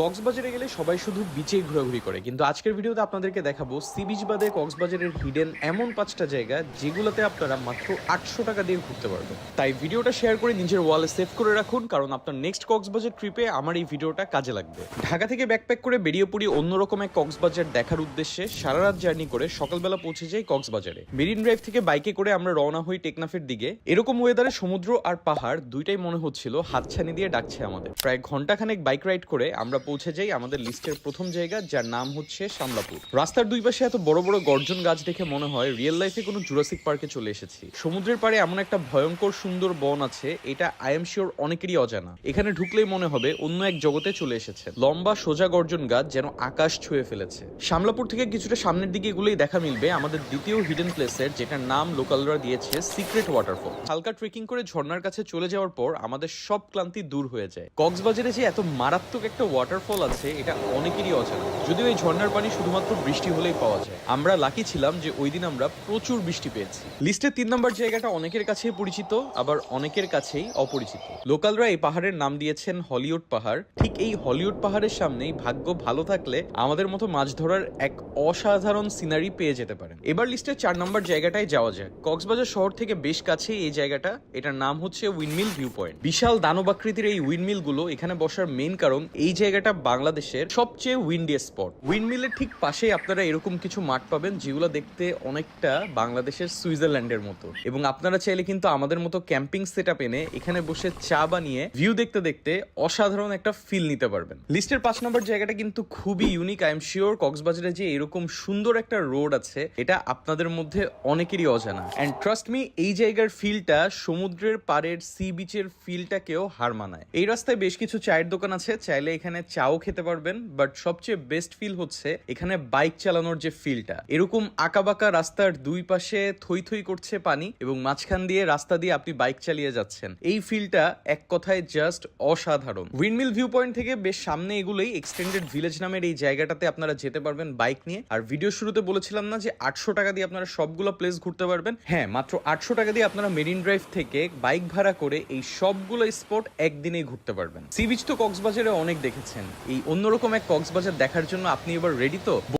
কক্সবাজারে গেলে সবাই শুধু বিচে ঘোরাঘুরি করে। কিন্তু আজকের ভিডিওতে আপনাদেরকে দেখাবো সি বিচ বাদে কক্সবাজারের হিডেন এমন পাঁচটা জায়গা যেগুলোতে আপনারা মাত্র আটশো টাকা দিয়ে ঘুরতে পারবেন। তাই ভিডিওটা শেয়ার করে নিজের ওয়ালে সেভ করে রাখুন, কারণ আপনার নেক্সট কক্সবাজার ট্রিপে আমার এই ভিডিওটা কাজে লাগবে। ঢাকা থেকে ব্যাকপ্যাক করে বেরিয়ে পড়ি অন্যরকম এক কক্সবাজার দেখার উদ্দেশ্যে সারা রাত জার্নি করে সকালবেলা পৌঁছে যাই কক্সবাজারে। মেরিন ড্রাইভ থেকে বাইকে করে আমরা রওনা হই টেকনাফের দিকে। এরকম ওয়েদারে সমুদ্র আর পাহাড় দুইটাই মনে হচ্ছিল হাতছানি দিয়ে ডাকছে আমাদের। প্রায় ঘন্টাখানেক বাইক রাইড করে আমরা পৌঁছে যাই আমাদের লিস্টের প্রথম জায়গা, যার নাম হচ্ছে সামলাপুর রাস্তার দুই পাশে এত বড় বড় গর্জন গাছ দেখে মনে হয় রিয়েল লাইফে কোনো জুরাসিক পার্কে চলে এসেছি। সমুদ্রের পাড়ে এমন একটা ভয়ঙ্কর সুন্দর বন আছে, এটা আই এম শিওর অনেকেরই অজানা। এখানে ঢুকলেই মনে হবে অন্য এক জগতে চলে এসেছে লম্বা সোজা গর্জন গাছ যেন আকাশ ছুঁয়ে ফেলেছে। শামলাপুর থেকে কিছুটা সামনের দিকে এগুলোই দেখা মিলবে আমাদের দ্বিতীয় হিডেন প্লেসের যেটার নাম লোকালরা দিয়েছে সিক্রেট ওয়াটারফল হালকা ট্রেকিং করে ঝর্ণার কাছে চলে যাওয়ার পর আমাদের সব ক্লান্তি দূর হয়ে যায়। কক্সবাজারে যে এত মারাত্মক একটা ওয়াটারফল আছে, এটা অনেকেরই অজানা। যদিও এই ঝর্ণার পানি শুধুমাত্র বৃষ্টি হলেই পাওয়া যায়। আমরা লাকি ছিলাম যে ওই দিন আমরা প্রচুর বৃষ্টি পেয়েছি। লিস্টের তিন নম্বর জায়গাটা অনেকের কাছেই পরিচিত, আবার অনেকের কাছেই অপরিচিত। লোকালরা এই পাহাড়ের নাম দিয়েছেন হলিউড পাহাড়। ঠিক এই হলিউড পাহাড়ের সামনেই ভাগ্য ভালো থাকলে আমাদের মতো মাছ ধরার এক অসাধারণ সিনারি পেয়ে যেতে পারেন। এবার লিস্টের চার নম্বর জায়গাটায় যাওয়া যায় কক্সবাজার শহর থেকে বেশ কাছে এই জায়গাটা। এটার নাম হচ্ছে উইন্ডমিল ভিউ পয়েন্ট বিশাল দানবাকৃতির এই উইন্ডমিলগুলো এখানে বসার মেইন কারণ এই জায়গাটা বাংলাদেশের সবচেয়ে উইন্ডি স্পট উইন্ডমিলের ঠিক পাশেই আপনারা এরকম কিছু মাঠ পাবেন যেগুলো দেখতে অনেকটা বাংলাদেশের সুইজারল্যান্ডের মতো। এবং আপনারা চাইলে কিন্তু আমাদের মতো ক্যাম্পিং সেট এনে এখানে বসে চা বানিয়ে ভিউ দেখতে দেখতে অসাধারণ একটা ফিল নিতে পারবেন। লিস্টের পাঁচ নম্বর জায়গাটা কিন্তু খুবই ইউনিক আই এম শিওর কক্সবাজারে যে এরকম সুন্দর একটা রোড আছে, এটা আপনাদের মধ্যে অনেকেরই অজানা। অ্যান্ড ট্রাস্ট মি এই জায়গার ফিলটা সমুদ্রের পাড়ের সি বিচের ফিলটাকেও হার মানায়। এই রাস্তায় বেশ কিছু চায়ের দোকান আছে, চাইলে এখানে চাও খেতে পারবেন বাট সবচেয়ে বেস্ট ফিল হচ্ছে এখানে বাইক চালানোর যে ফিলটা এরকম আঁকাবাঁকা রাস্তার দুই পাশে থই থই করছে পানি এবং মাঝখান দিয়ে রাস্তা দিয়ে আপনি বাইক চালিয়ে যাচ্ছেন। এই ফিলটা এক কথায় জাস্ট অসাধারণ। উইন্ডমিল ভিউ পয়েন্ট থেকে বেশ সামনে এগুলোই এক্সটেন্ডেড ভিলেজ নামের এই জায়গাটাতে আপনারা যেতে পারবেন বাইক নিয়ে। আর ভিডিও শুরুতে বলেছিলাম না যে আটশো টাকা দিয়ে আপনারা সবগুলো প্লেস ঘুরতে পারবেন? হ্যাঁ মাত্র আটশো টাকা দিয়ে আপনারা মেরিন ড্রাইভ থেকে বাইক ভাড়া করে এই সবগুলো স্পট একদিনেই ঘুরতে পারবেন। সি বিচ তো কক্সবাজারে অনেক দেখেছেন। এই অন্যরকম এক কক্সবাজার দেখার জন্য আপনি এবার রেডি তো?